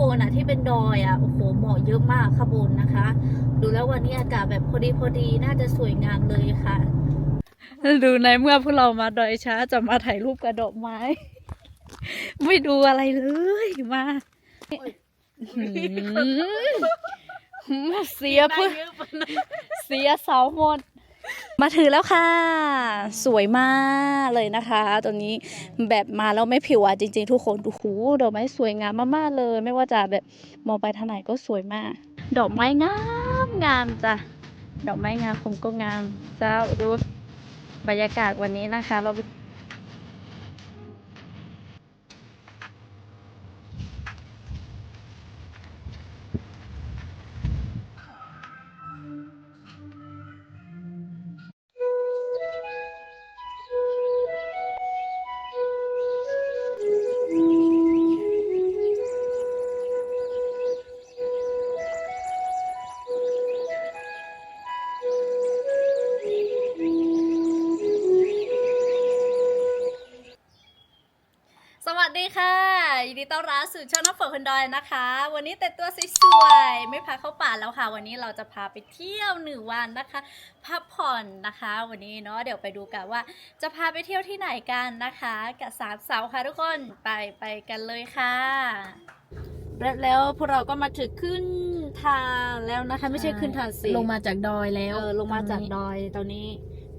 บนอะที่เป็นดอยอะโอ้โหหมอกเยอะมากข้างบนนะคะ ดูแล้ววันนี้อากาศแบบพอดีพอดีน่าจะสวยงามเลยค่ะ ดูในเมื่อพวกเรามาดอยช้าจะมาถ่ายรูปกระดอกไม้ ไม่ดูอะไรเลยมาหืมเสียเพื่อเสียเสาหมด มาถือแล้วค่ะ สวยมากเลยนะคะ ตัวนี้แบบมาแล้วไม่ผิวอะจริง ๆ ทุกคนดูหูดอกไม้สวยงามมากๆเลย ไม่ว่าจะแบบมองไปทางไหนก็สวยมาก ดอกไม้งามงามจ้ะดอกไม้งามผมก็งามเจ้าดูบรรยากาศวันนี้นะคะ เรา ต้อนรับสู่ช่องน้ำฝนคนดอยนะคะ วันนี้แต่งตัวสวยๆไม่พาเข้าป่าแล้วค่ะ วันนี้เราจะพาไปเที่ยวหนึ่งวันนะคะพักผ่อนนะคะ วันนี้เนาะเดี๋ยวไปดูกันว่า จะพาไปเที่ยวที่ไหนกันนะคะ กับสามสาวค่ะทุกคนไปไปกันเลยค่ะและแล้วพวกเราก็มาถึงขึ้นทางแล้วนะคะ ไม่ใช่ขึ้นทางสิลงมาจากดอยแล้วเออลงมาจากดอยตอนนี้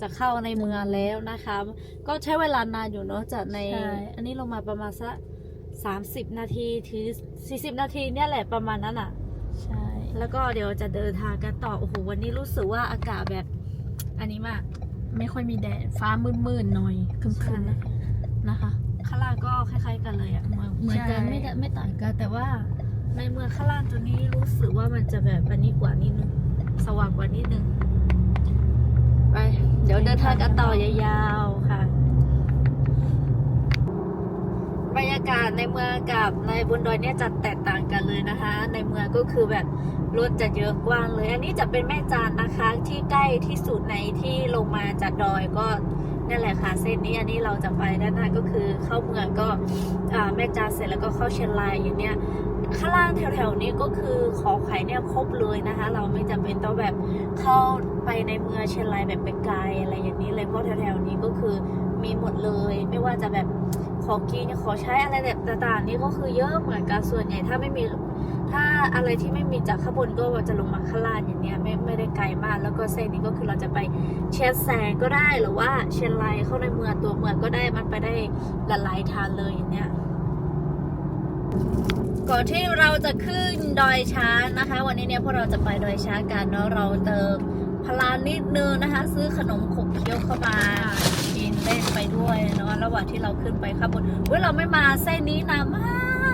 จะเข้าในเมืองแล้วนะคะ ก็ใช้เวลานานอยู่เนาะจากในใช่อันนี้ลงมาประมาณสัก สามสิบนาทีถึงสี่สิบนาทีเนี่ยแหละประมาณนั้นอะ ใช่ แล้วก็เดี๋ยวจะเดินทางกันต่อ โอ้โห วันนี้รู้สึกว่าอากาศแบบ อันนี้มาก ไม่ค่อยมีแดด ฟ้ามืดๆหน่อยครึมๆนะนะคะข้างล่างก็คล้าย ๆ กันเลยอะ เหมือนเหมือนกันใช่ไม่ได้ไม่ต่างกัน แต่ว่าในเมืองข้างล่างตัวนี้รู้สึกว่ามันจะแบบอันนี้กว่านิดนึง สว่างกว่านิดนึง ไป เดี๋ยวเดินทางกันต่อยาวๆค่ะ บรรยากาศในเมืองกับในบนดอยเนี่ยจะแตกต่างกันเลยนะคะ ในเมืองก็คือแบบรถจะเยอะกว้างเลย อันนี้จะเป็นแม่จานนะคะที่ใกล้ที่สุดในที่ลงมาจากดอยก็นั่นแหละค่ะเส้นนี้อันนี้เราจะไปด้านหน้าก็คือเข้าเมืองก็แม่จานเสร็จแล้วก็เข้าเชียงรายอย่างเนี้ยข้างล่างแถวๆนี้ก็คือขอไข่เนี่ยครบเลยนะคะ เราไม่จำเป็นต้องแบบเข้าไปในเมืองเชียงรายแบบไปไกลอะไรอย่างนี้เลยเพราะแถวๆนี้ก็คือมีหมดเลย ไม่ว่าจะแบบ ของกินขอใช้อะไรแบบต่างๆนี่ก็คือเยอะเหมือนกันส่วนใหญ่ถ้าไม่มีถ้าอะไรที่ไม่มีจากข้างบนก็จะลงมาข้างล่างอย่างเนี้ยไม่ไม่ได้ไกลมาก แล้วก็เส้นนี้ก็คือเราจะไปเชียงแสนก็ได้หรือว่าเชียงรายเข้าในเมืองตัวเมืองก็ได้มันไปได้หลายทางเลยอย่างเนี้ยก่อนที่เราจะขึ้นดอยช้างนะคะ วันนี้เนี่ยพวกเราจะไปดอยช้างกันเนาะเราเติมพลานนิดนึงนะคะ ซื้อขนมขบเคี้ยวเข้ามา เล่นไปด้วยเนาะระหว่างที่เราขึ้นไปข้างบนเว้ยเราไม่มาเส้นนี้นานม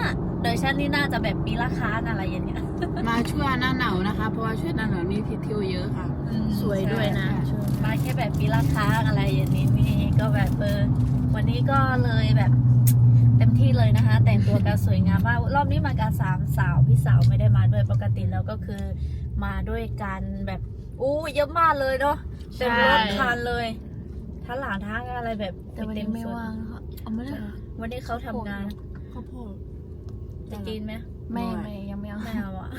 ากโดยชั้นนี้น่าจะแบบปีละค้านอะไรอย่างเงี้ยมาช่วงหน้าหนาวนะคะ เพราะว่าช่วงหน้าหนาวนี่ที่เที่ยวเยอะค่ะ สวยด้วยนะใช่มาแค่แบบปีละค้างอะไรอย่างนี้นี่ก็แบบเออวันนี้ก็เลยแบบเต็มที่เลยนะคะ แต่งตัวกันสวยงามมากรอบนี้มากันสามสาวพี่สาวไม่ได้มาด้วยปกติแล้วก็คือมาด้วยกันแบบอู้เยอะมากเลยเนาะเต็มรถคันเลย ทั้งหลานทั้งอะไรแบบแต่วันนี้เต็ไม่ส่ว่างนะคะเอาไม่ได้เหรอวันนี้เขาทำงานข้าวโพดจะกินไหมไม่ไม่ไม่ยังไม่เอาไม่เอาอะ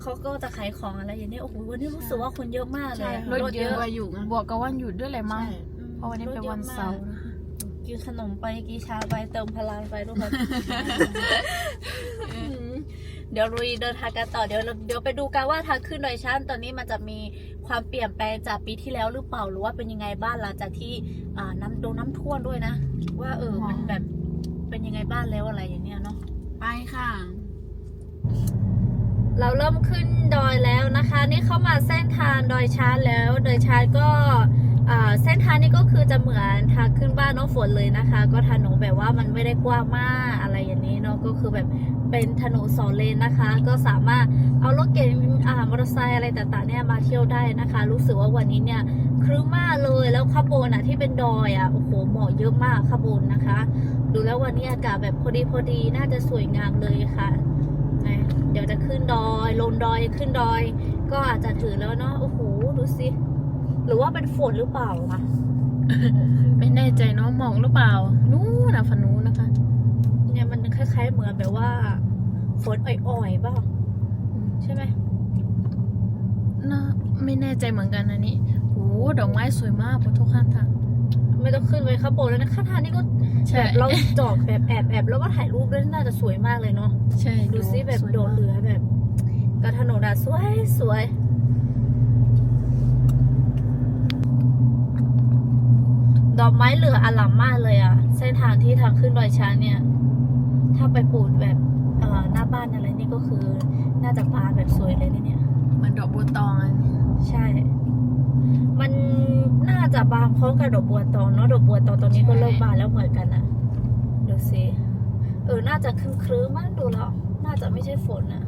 เขาก็จะขายของอะไรอย่างนี้โอ้โหวันนี้รู้สึกว่าคนเยอะมากเลยใช่อะรถเยอะกว่าอยู่ไงบวกกับวันหยุดด้วยแหละมั้งใช่อืมเพราะวันนี้เป็นวันเสาร์นะคะกินขนมไปกินชาไปเติมพลังไปทุกคนอืม เดี๋ยวรุยเดินทางกันต่อเดี๋ยวเราเดี๋ยวไปดูกันว่าทางขึ้นดอยช้างตอนนี้มันจะมีความเปลี่ยนแปลงจากปีที่แล้วหรือเปล่าหรือว่าเป็นยังไงบ้างหลังจากที่อ่าน้ำโดนน้ำท่วมด้วยนะ ว่าเออมันแบบเป็นยังไงบ้างแล้วอะไรอย่างเนี้ยเนาะไปค่ะ เราเริ่มขึ้นดอยแล้วนะคะ นี่เข้ามาเส้นทางดอยช้างแล้วโดยช้างก็อ่าเส้นทางนี้ก็คือจะเหมือนทางขึ้นบ้านน้องฝนเลยนะคะ ก็ถนนแบบว่ามันไม่ได้กว้างมากอะไรอย่างนี้ เนาะก็คือแบบเป็นถนนสองเลนนะคะ ก็สามารถเอารถเก๋งอ่ามอเตอร์ไซค์อะไรต่างๆเนี่ยมาเที่ยวได้นะคะ รู้สึกว่าวันนี้เนี่ยครึ้มมากเลยแล้วข้างบนอะที่เป็นดอยอะโอ้โหหมอกเยอะมากข้างบนนะคะ ดูแล้ววันนี้อากาศแบบพอดีพอดีน่าจะสวยงามเลยค่ะนะเดี๋ยวจะขึ้นดอยลงดอยขึ้นดอย ก็อาจจะถือแล้วเนาะโอ้โหดูสิหรือว่าเป็นฝนหรือเปล่าวะไม่แน่ใจเนาะหมอกหรือเปล่า นู้นนะฝันนู้นนะคะ เนี่ยมันคล้าย ๆ เหมือนแบบว่า ฝนอ่อยๆเปล่าใช่ไหมน่าไม่แน่ใจเหมือนกันนะนี่โอ้ดอกไม้สวยมากบนทุกข้างทางไม่ต้องขึ้นไปข้างบนแล้วนะข้างทางนี่ก็ใช่แบบเราจอดแบบแอบแอบแล้วก็ถ่ายรูปด้วยน่าจะสวยมากเลยเนาะใช่ดูซิแบบสวยโดดมากเรือแบบกระถนนอะสวยสวยดอกไม้เหลืออลัมมากเลยอะเส้นทางที่ทางขึ้นดอยช้างเนี่ย ถ้าไปปลูกแบบเอ่อหน้าบ้านอะไรนี่ก็คือน่าจะบานแบบสวยเลยนะเนี่ยเหมือนดอกบัวตองอันนี้ใช่ มันน่าจะบานพร้อมกับดอกบัวตองเนาะดอกบัวตองตอนนี้ก็เริ่มบานแล้วเหมือนกันอะดูสิเออ น่าจะครึ้มครึ้มๆมากดูแล้ว น่าจะไม่ใช่ฝนอะ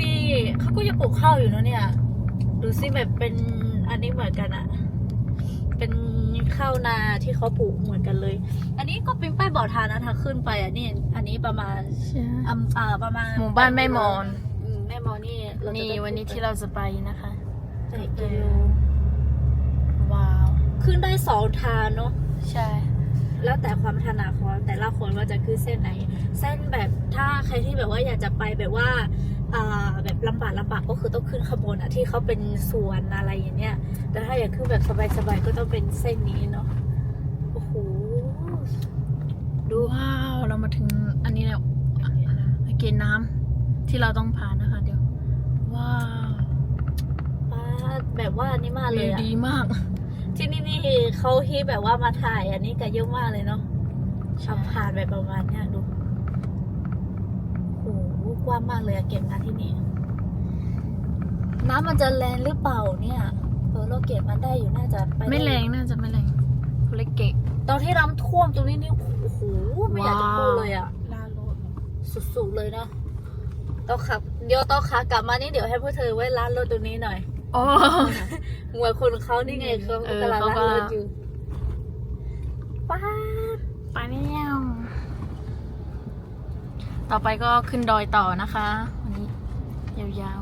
นี่เขาก็ยังปลูกข้าวอยู่นะเนี่ย ดูสิแบบเป็นอันนี้เหมือนกันอะเป็น ข้าวนาที่เขาปลูกเหมือนกันเลย อันนี้ก็เป็นป้ายบอกทางนะถ้าขึ้นไปอะนี่อันนี้ประมาณใช่อำอ่าประมาณหมู่บ้านแม่มอนอืมแม่มอนนี่เราจะนี่ได้วันนี้ที่เราจะไปนะคะไปกิโลว้าวขึ้นได้สองทางเนาะใช่ แล้วแต่ความถนัดของแต่ละคนว่าจะขึ้นเส้นไหน เส้นแบบถ้าใครที่แบบว่าอยากจะไปแบบว่าอ่า แบบลำบากลำบากก็คือต้องขึ้นขบวนอะที่เขาเป็นสวนอะไรอย่างเนี้ย แต่ถ้าอยากขึ้นแบบสบายๆก็ต้องเป็นเส้นนี้เนาะ โอ้โห ดูว้าว เรามาถึงอันนี้แล้วเกณฑ์น้ำที่เราต้องผ่านนะคะ เดี๋ยว ว้าวาแบบว่าอันนี้มากเลยอะดีมาก ที่นี่นี่เขาฮิตแบบว่ามาถ่ายอันนี้กันเยอะมากเลยเนาะขับผ่านแบบประมาณเนี้ยดู กว้างมากเลยอะเก็บงานที่นี่น้ำมันจะแรงหรือเปล่าเนี่ยเออเราเก็บมันได้อยู่น่าจะไปด้ไม่แรงน่าจะไม่แรงเล็กเกะตอนที่น้ำท่วมตรงนี้นี่โอ้โหไม่อยากจะพูดเลยอะลาโลดสุดๆเลยเนาะต้องขับเดี๋ยวต้องขากลับมานี่เดี๋ยวให้พวกเธอไว้ร้านรถตรงนี้หน่อยโอ้เหมือนคนเขานี่ไงเขาเออกำลังเขาร้านก็รถอยู่ป้าดไปแล้ว ต่อไปก็ขึ้นดอยต่อนะคะวันนี้ยาว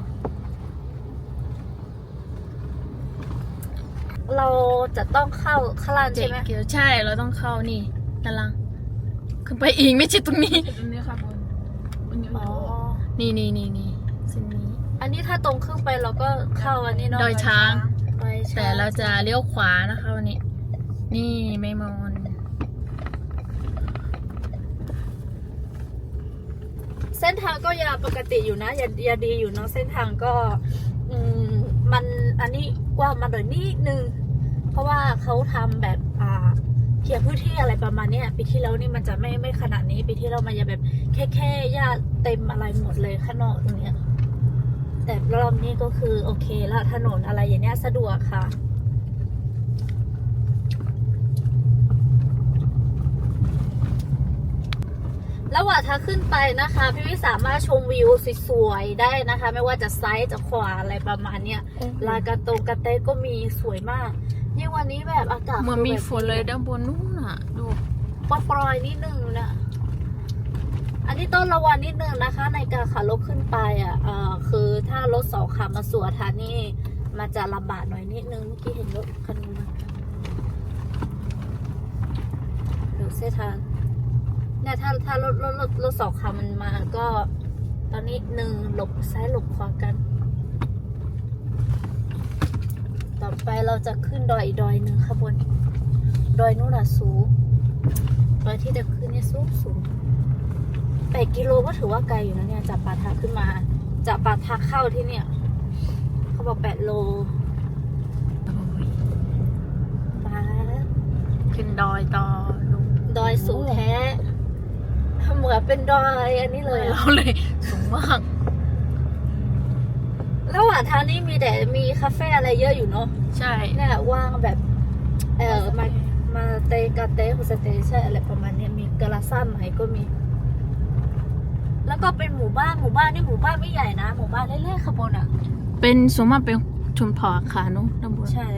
เราจะต้องเข้าข้างล่างๆเจ๊ใช่ไหมเกียวใช่เราต้องเข้านี่ด้านล่างขึ้นไปอีกไม่ใช่ตรงนี้ ตรงนี้ค่ะบนบนนี้อ๋อนี่นี่นี่นี่เส้นนี้ อันนี้ถ้าตรงขึ้นไปเราก็เข้าอันนี้เนาะดอยช้างดอยช้างแต่เราจะเลี้ยวขวานะคะวันนี้ นี่ไม่มอน เส้นทางก็ยาปกติอยู่นะยายาดีอยู่เนาะเส้นทางก็อืมมันอันนี้กว้างมาหน่อยนิดนึง เพราะว่าเขาทำแบบอ่าเคลียรพื้นที่อะไรประมาณเนี้ยปีที่แล้วนี่มันจะไม่ไม่ขนาดนี้ปีที่แล้วมันจะแบบแค่แค่หญ้าเต็มอะไรหมดเลยข้างนอกตรงเนี้ยแต่รอบนี้ก็คือโอเคแล้วถนนอะไรอย่างเนี้ยสะดวกค่ะ ระหว่างทางขึ้นไปนะคะ พี่วิสามารถชมวิวสวยๆได้นะคะ ไม่ว่าจะซ้ายจะขวาอะไรประมาณเนี้ยลายกระตงกระเต้ก็มีสวยมากยิ่งวันนี้แบบอากาศเหมือนมีคือแบบฝนเลยด้านบนนู้นอะดูปปลอยๆนิดนึงนะอันนี้ต้องระวังนิดนึงนะคะ ในการขับรถขึ้นไปอะเอ่อคือถ้ารถสองขับมาสวนทางนี่มันจะลำบากหน่อยนิดนึงเมื่อกี้เห็นรถคันนึงมาดูเส้นทาง เนี่ยถ้าถ้ารถรถรถรถสองคันมันมาก็ ตอนนี้หนึ่งหลบซ้ายหลบขวากัน ต่อไปเราจะขึ้นดอยอีกดอยหนึ่งข้างบน ดอยนู่นอะสูงดอยที่จะขึ้นเนี่ยสูงสูงแปดกิโลก็ถือว่าไกลอยู่นะเนี่ยจากปากทางขึ้นมา จากปากทางเข้าที่เนี่ย เขาบอกแปดโลปาดขึ้นดอยต่อลงดอยสูงแท้ เหมือนเป็นดอยอันนี้เลยอะเราเลยสูงมาก ระหว่างทางนี้มีแต่มีคาเฟ่อะไรเยอะอยู่เนาะใช่ เนี่ยว่างแบบ เออมามาเตกาเต้โฮสเตใช่อะไรประมาณเนี้ยมีกะลาซ่าไหมก็มี แล้วก็เป็นหมู่บ้านหมู่บ้านนี่หมู่บ้านไม่ใหญ่นะ หมู่บ้านเล็กๆขางบวนอะ เป็นส่วนมากเป็นชนเผ่าอาคาเนอะด้านบนใช่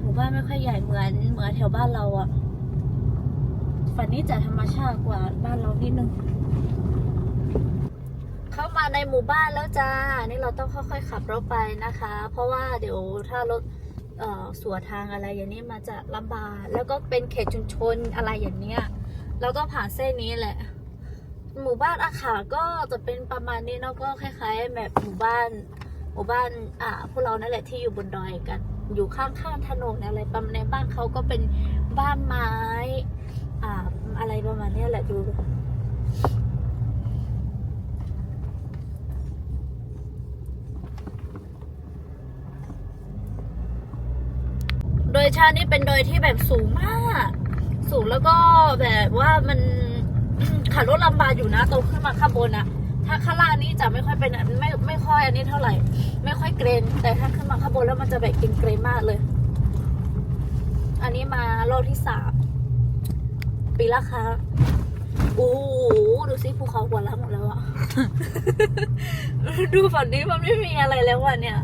หมู่บ้านไม่ค่อยใหญ่เหมือนเหมือนแถวบ้านเราอะ ฝันนี้จะธรรมชาติกว่าบ้านเรานิดนึง เข้ามาในหมู่บ้านแล้วจ้า นี่เราต้องค่อยๆขับรถไปนะคะ เพราะว่าเดี๋ยวถ้ารถเอ่อสวนทางอะไรอย่างนี้มาจะลำบากแล้วก็เป็นเขตชุมชนอะไรอย่างเนี้ยเราต้องผ่านเส้นนี้แหละ หมู่บ้านอาขาก็จะเป็นประมาณนี้เนาะก็คล้ายๆแบบหมู่บ้านหมู่บ้านอ่าพวกเรานั่นแหละที่อยู่บนดอยกัน อยู่ข้างๆถนนอะไรประมาณในบ้านเขาก็เป็นบ้านไม้ อ่าอะไรประมาณนี้แหละดูโดยชานี่เป็นโดยที่แบบสูงมาก สูงแล้วก็แบบว่ามันขับรถลำบากอยู่นะโตขึ้นมาข้างบนอะถ้าข้างล่างนี่จะไม่ค่อยเป็นไม่ไม่ค่อยอันนี้เท่าไหร่ ไม่ค่อยเกรงแต่ถ้าขึ้นมาข้างบนแล้วมันจะแบบเกรงเกรงมากเลย อันนี้มารอบที่สาม ปีละครั้งโอ้โหดูสิภูเขาหัวล้านหมดแล้วอะ ดูฝั่งนี้มันไม่มีอะไรแล้วอะเนี่ย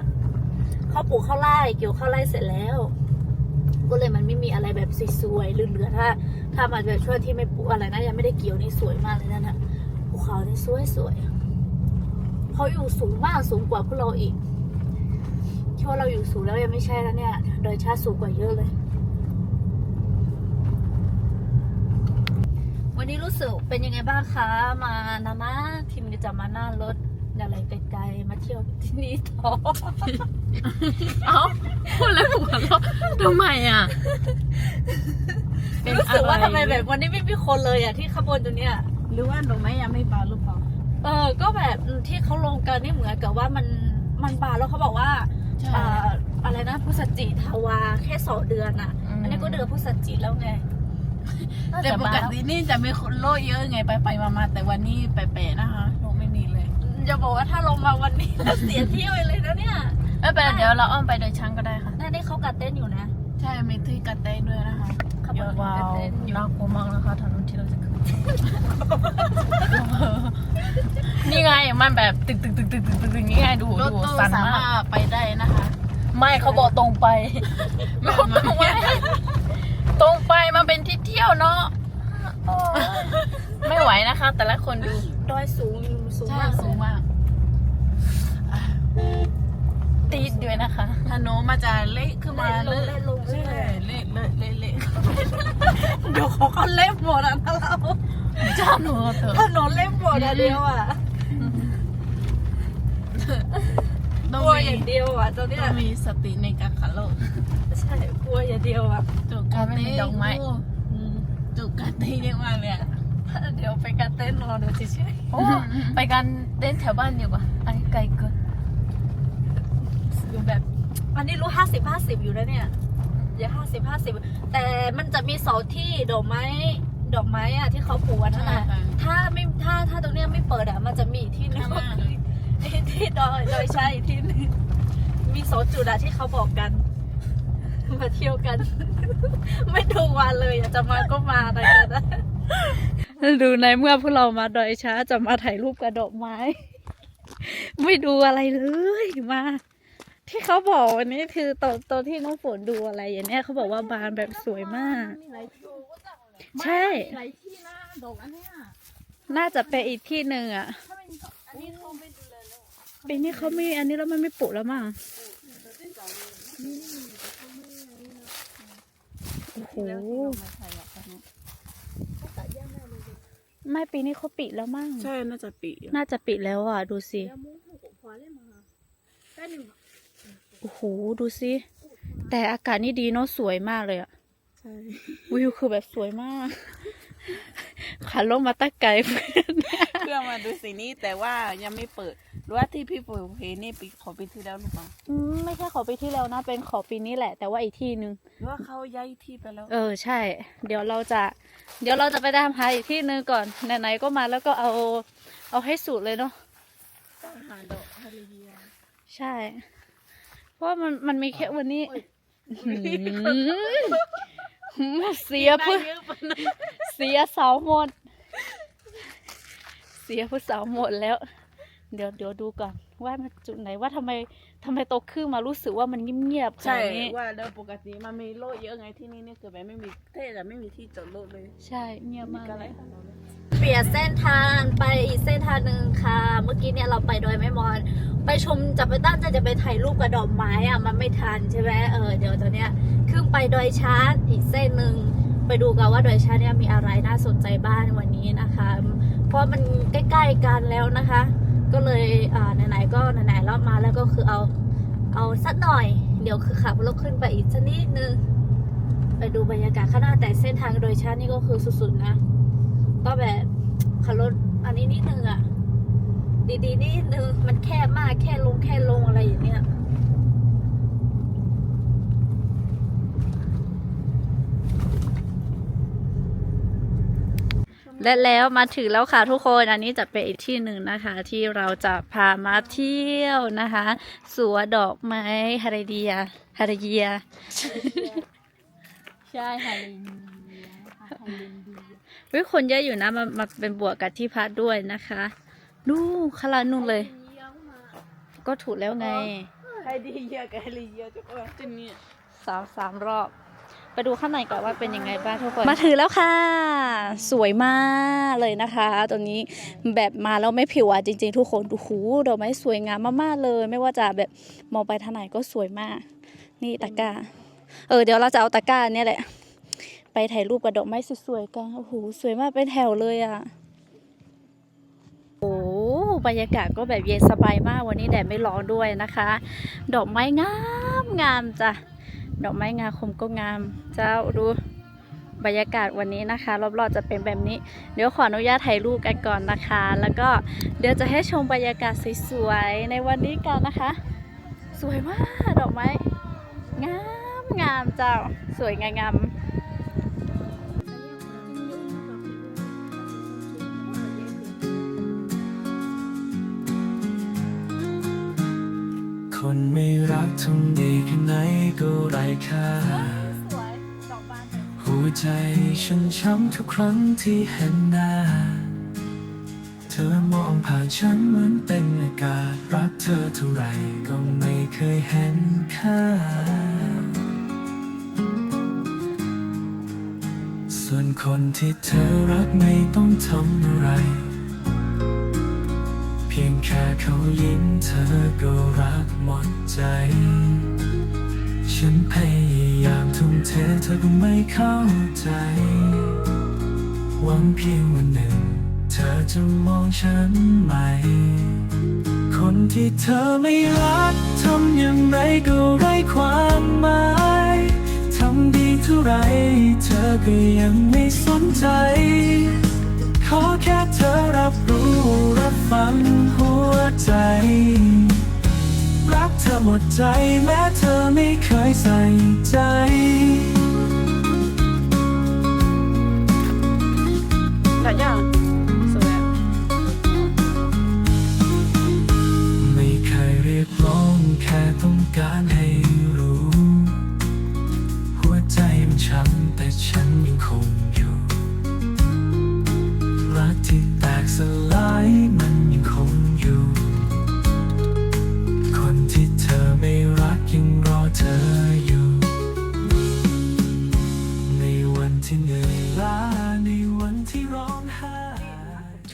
เขาปลูกข้าวไร่เกี่ยวข้าวไร่เสร็จแล้ว ก็เลยมันไม่มีอะไรแบบสวยๆเหลือๆถ้า ถ้ามันแบบช่วงที่ไม่ปลูกอะไรนะยังไม่ได้เกี่ยวนี่สวยมากเลยนั่นนะภูเขานี่สวยสวยๆเขาอยู่สูงมากสูงกว่าพวกเราอีกที่ว่าเราอยู่สูงแล้วยังไม่ใช่แล้วเนี่ยโดยชาติสูงกว่าเยอะเลย วันนี้รู้สึกเป็นยังไงบ้างคะ มานะมาทีมจะมาหน้ารถอะไรไกลๆมาเที่ยวที่นี่ต่อเอ้าพูดแล้วหัวเราะทำไมอะเป็นรู้สึกว่าอะไรทำไมแบบวันนี้ไม่มีคนเลยอะที่ขบวนตัวเนี้ยหรือว่าดอกไม้ยังไม่บานหรือเปล่าเออ ก็แบบที่เขาลงกันนี่เหมือนกับว่ามันมันบานแล้วเขาบอกว่าใช่อ่าอะไรนะพฤศจิทาวาแค่สองเดือนอะอืมอันนี้ก็เดือนพฤศจิแล้วไง แต่ปกตินี่จะมีคนโลเยอะไงไปไปๆมาๆแต่วันนี้แปลกๆนะคะโลไม่มีเลยจะบอกว่าถ้าลงมาวันนี้แล้วเสียเที่ยวเลยนะเนี่ยไม่เป็นไรเดี๋ยวเราอ้อมไปโดยช้างก็ได้ค่ะนั่นนี่เขากัดเต้นอยู่นะใช่มีที่กัดเต้นด้วยนะคะขบวนว้ากัดวเต้นอยู่น่ากลัวมากนะคะถนนที่เราจะขึ้นนี่ไงมันแบบตึกตึกตึกตึกตึกตึกตึกนี่ไงดูรถดูตู้สั่นสามามารกถไปได้นะคะ ไม่เขาบอกตรงไปไม่ตรงไปตรงไปมันเป็นที่เที่ยวเนาะโอ้ยไม่ ไหวนะคะแต่ละคนดูดอยสูงสูงใช่มากสูงมากตีดด้วยนะคะถนนมาจะเละขึ้นมาเล่นลงเละเล่นลงใช่เรื่อยเละเละเละเละๆเดี๋ยวเขาก็เล่นหมดอะนะเราจ้าหนูเถอะถนนเล่นหมดอะเดียวอะต้กองลัวมีอย่างเดียวอะตอนเนี้ยต้องมีสติในการขับรถใช่กลัวอย่างเดียวอะจุกกาไม่เต้มีดอกไม้จุกกาเต้เยอะมากเลยอะ เดี๋ยวไปกันเต้นรอดูเฉยโอ้ไปกันเต้นแถวบ้านดีกว่า อันนี้ไกลเกินๆอยู่แบบ อันนี้รู้ห้าสิบห้าสิบอยู่แล้วเนี่ยอย่าห้าสิบห้าสิบแต่มันจะมีเสาที่ดอกไม้ดอกไม้อะที่เขาปลูกอันนั่นใช่น่ะค่ะถ้าไม่ถ้าถ้าตรงเนี้ยไม่เปิดอะมันจะมีอีกที่หนึงข้างหก็น้าคือที่ที่ดอยดอยใช่ที่หนึงมีโซนจุดอะที่เขาบอกกัน มาเที่ยวกัน ไม่ดูวันเลยอยากจะมาก็มาอะไรก็ได้ ดูในเมื่อพวกเรามาดอยช้าจะมาถ่ายรูปกับดอกไม้ ไม่ดูอะไรเลยมา ที่เขาบอกวันนี้คือตอนตอนที่น้องฝนดูอะไรอย่างเนี้ยเขาบอกว่าบานแบบสวยมาก ใช่ หลายที่นะดอกอันเนี้ยน่าจะเป็นอีกที่หนึ่งอะปีนนี้เขาไม่ดูแลแล้วปีนี้เขาไม่อันนี้แล้วมันไม่ปลูกแล้วมั้งโอ้โห แล้วที่เรามาถ่ายแบบนี้ ไม่ปีนี้เขาปิดแล้วมั้งใช่น่าจะปีน่าจะปิดแล้วอะ ดูสิโอ้โหดูสิแต่อากาศนี่ดีเนาะสวยมากเลยอะใช่วิวคือแบบสวยมาก ขันลงมาตะไกลเพื่อมาดูสีนี้แต่ว่ายังไม่เปิดหรือว่าที่พี่ปุ๋ยเพนี่ปีขอปีที่แล้วหรือเปล่าอืมไม่ใช่ขอปีที่แล้วนะ เป็นขอปีนี้แหละ แต่ว่าอีกที่หนึ่งหรือว่าเขาย้ายที่ไปแล้ว เออใช่ เดี๋ยวเราจะ เดี๋ยวเราจะไปตามหาอีกที่หนึ่งก่อนไหนๆก็มาแล้วก็เอาเอาให้สุดเลยเนาะหาดอกฮาเลเบียใช่ เพราะว่ามันมันมีแค่วันนี้หืมเสียเพื่อเยอะไปนะเสียเสาหมด เสียผู้สาวหมดแล้ว เดี๋ยวเดี๋ยวดูก่อนว่ามันจุดไหนว่าทำไมทำไมโตขึ้นมารู้สึกว่ามันเงียบๆขใช่นาดนี้ว่าแล้วปกติมันมีโลเยอะไงที่นี่นี่คือแบบไม่มีเท่แต่ไม่มีที่จอดรถเลยใช่เงียบมากก็เลไรยของเราเลย เปลี่ยนเส้นทางไปอีกเส้นทางหนึ่งค่ะ เมื่อกี้เนี่ยเราไปดอยแม่มอน ไปชมจะไปตั้งใจจะไปถ่ายรูปกับดอกไม้อะมันไม่ทันใช่ไหมเออเดี๋ยวตอนเนี้ยขึ้นไปดอยช้างอีกเส้นหนึ่ง ไปดูกันว่าดอยชาเนี่ยมีอะไรน่าสนใจบ้างวันนี้นะคะ เพราะมันใกล้ๆกันแล้วนะคะ ก็เลยไหนๆก็ไหนๆรอบมาแล้วก็คือเอาเอาสักหน่อย เดี๋ยวคือขับรถขึ้นไปอีกสักนิดนึงไปดูบรรยากาศข้างหน้าแต่เส้นทางโดยชาตินี่ก็คือสุดๆนะ ก็แบบขับรถอันนี้นิดนึงอะดีๆนิดนึงมันแคบมากแค่ลงแค่ลงอะไรอย่างเงี้ย และแล้วมาถึงแล้วค่ะทุกคนอันนี้จะเป็นอีกที่หนึ่งนะคะ ที่เราจะพามาเที่ยวนะคะสวนดอกไม้ฮาริเดียฮาริเดียใช่ค่ะลินค่ะลินดีวิคนเยอะอยู่นะมามาเป็นบวกกับที่พักด้วยนะคะดูขางลาดนู่นเลย ก็ถูกแล้วไงใครดีเยอะกับใครดีเยอะทุกคนจะเนี่ยสามสามรอบ ไปดูข้างในก่อนว่าเป็นยังไงบ้างทุกคนมาถึงแล้วค่ะ สวยมากเลยนะคะตัวนี้แบบมาแล้วไม่ผิวอะจริง ๆ ทุกคนดูหูดอกไม้สวยงามมากๆเลย ไม่ว่าจะแบบมองไปทางไหนก็สวยมาก นี่ตะกร้าเออเดี๋ยวเราจะเอาตะกร้าเนี่ยแหละ ไปถ่ายรูปกับดอกไม้สวยๆกันโอ้โหสวยมากเป็นแถวเลยอะโอ้บรรยากาศก็แบบเย็นสบายมากวันนี้แดดไม่ร้อนด้วยนะคะ ดอกไม้งามงามจ้ะ ดอกไม้งาคมก็งาม เจ้าดูบรรยากาศวันนี้นะคะ รอบๆจะเป็นแบบนี้ เดี๋ยวขออนุญาตถ่ายรูปกันก่อนนะคะ แล้วก็เดี๋ยวจะให้ชมบรรยากาศสวยๆในวันนี้กันนะคะ สวยมากดอกไม้งามงามเจ้า สวยงาม คนไม่รักทำดีแค่ไหนก็ไร้ค่า หัวใจฉันช้ำทุกครั้งที่เห็นหน้า เธอมองผ่านฉันเหมือนเป็นอากาศ รักเธอเท่าไรก็ไม่เคยเห็นค่า ส่วนคนที่เธอรักไม่ต้องทำอะไร เขายิ้มเธอก็รักหมดใจ ฉันพยายามทุ่มเทเธอก็ไม่เข้าใจ หวังเพียงวันหนึ่ง เธอจะมองฉันใหม่ คนที่เธอไม่รักทำอย่างไรก็ไร้ความหมายทำดีเท่าไร เธอก็ยังไม่สนใจ ขอแค่เธอรับรู้รับฟังหัวใจ รักเธอหมดใจแม้เธอไม่เคยใส่ใจ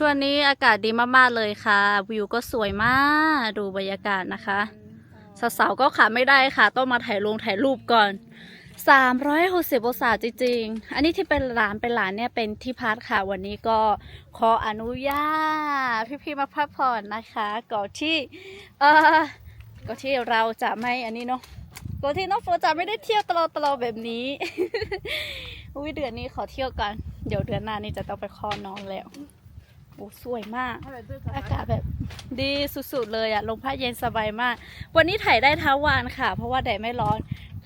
วงนี้อากาศดีมากๆเลยค่ะ วิวก็สวยมากดูบรรยากาศนะคะสาวๆก็ขาดไม่ได้ค่ะ ต้องมาถ่ายลงถ่ายรูปก่อน 360องศาจริงๆ อันนี้ที่เป็นร้านเป็นร้านเนี่ยเป็นที่พักค่ะ วันนี้ก็ขออนุญาตพี่ๆมาพักผ่อนนะคะก่อนที่เออก่อนที่เราจะไม่อันนี้เนาะก่อนที่น้องโฟจะไม่ได้เที่ยวตลอดตลอดแบบนี้อุ้ยเดือนนี้ขอเที่ยวกัน เดี๋ยวเดือนหน้านี่จะต้องไปคลอดน้องแล้ว โอ้สวยมาก อากาศแบบดีสุดๆเลยอะลมพัดเย็นสบายมาก วันนี้ถ่ายได้ทั้งวันค่ะ เพราะว่าแดดไม่ร้อน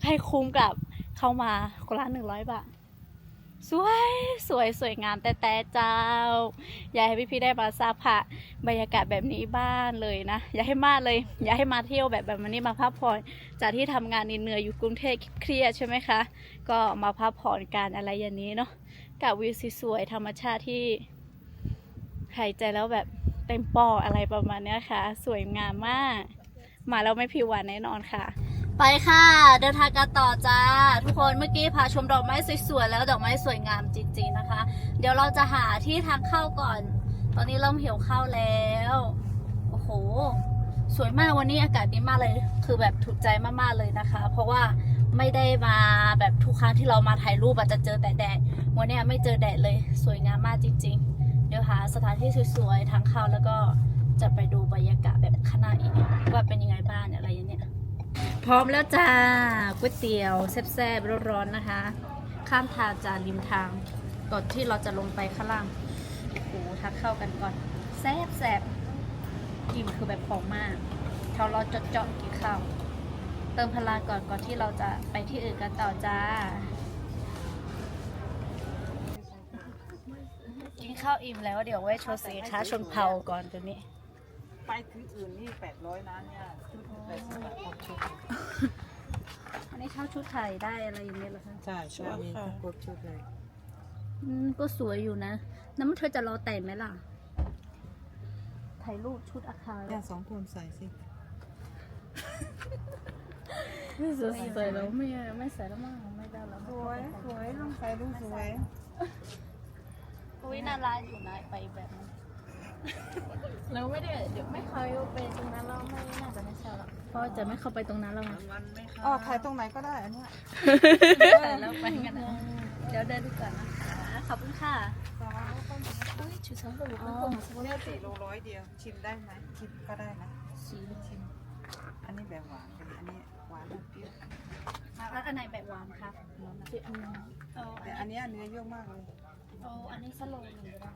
ให้คุ้มกับเข้ามาคนละหนึ่งร้อยบาท สวยสวยสวยงามแต่แต่เจ้า อยากให้พี่ๆได้มาทราบค่ะบรรยากาศแบบนี้บ้านเลยนะ อยากให้มาเลย อยากให้มาเที่ยวแบบแบบนี้มาพักผ่อน จากที่ทำงานเหนื่อยๆอยู่กรุงเทพเครียดใช่ไหมคะ ก็มาพักผ่อนกันอะไรอย่างนี้เนาะกับวิวสวยๆธรรมชาติที่ หายใจแล้วแบบเต็มปออะไรประมาณเนี้ยค่ะ สวยงามมาก มาแล้วไม่ผิวหวานแน่นอนค่ะ ไปค่ะ เดินทางกันต่อจ้า ทุกคนเมื่อกี้พาชมดอกไม้สวยๆแล้วดอกไม้สวยงามจริง ๆนะคะ เดี๋ยวเราจะหาที่ทางเข้าก่อน ตอนนี้เริ่มหิวข้าวแล้วโอ้โหสวยมากวันนี้อากาศดีมากเลย คือแบบถูกใจมากๆเลยนะคะ เพราะว่าไม่ได้มาแบบทุกครั้งที่เรามาถ่ายรูปอาจจะเจอแต่แดดวันนี้ไม่เจอแดดเลย สวยงามมากจริง ๆ เดี๋ยวหาสถานที่สวยๆทางเข้าแล้วก็จะไปดูบรรยากาศแบบข้างหน้าอีกว่าเป็นยังไงบ้างอะไรอย่างเนี้ยพร้อมแล้วจ้าก๋วยเตี๋ยวแซ่บๆร้อนๆนะคะ ข้ามทางจากริมทางก่อนที่เราจะลงไปข้างล่างโอ้โหทักเข้ากันก่อนแซ่บๆกินคือแบบของมากเขาเราเจาะๆกินข้าวเติมพลังก่อนก่อนที่เราจะไปที่อื่นกันต่อจ้า กิน ข้าวอิ่มแล้วเดี๋ยวไว้โชว์สินค้าชนเผ่าก่อนตัวนี้ ไปที่อื่นนี่แปดร้อยนะเนี่ยชุดแปดสิบบาทต่อชุดอันนี้เช่าชุดไทยได้อะไรอย่างเงี้ยเหรอคะใช่ใช่มีทุกครบชุดเลยอืมก็สวยอยู่นะ น้ำเธอจะรอแต่งไหมล่ะ ถ่ายรูปชุดอาคารเนี่ยสองคนใส่สิใส่แล้วไม่ไม่ใส่แล้วมั้งไม่ได้แล้วสวยสวยต้องใส่ดูสวย อุ้ยน่ารักอยู่นะไปแบบนั้นเราไม่ได้เดี๋ยวไม่เคยไปตรงนั้นเราไม่น่าจะไม่ใช่หรอกเพราะจะไม่เข้าไปตรงนั้นแล้วไงอ๋อถ่ายตรงไหนก็ได้อันเนี้ยใส่แล้วไปกันนะเดี๋ยวเดินดูก่อนนะคะขอบคุณค่ะอุ้ยชุดสองตัวอ๋อเนี่ยสี่โลร้อยเดียวชิมได้ไหมชิมก็ได้นะสีชิมอันนี้แบบหวานเป็นอันนี้หวานแบบเปรี้ยวแล้วอันไหนแบบหวานคะเอาแต่อันเนี้ยเนื้อเยอะมากเลย โอ้อันนี้สโลว์หนึ่งเลยนะ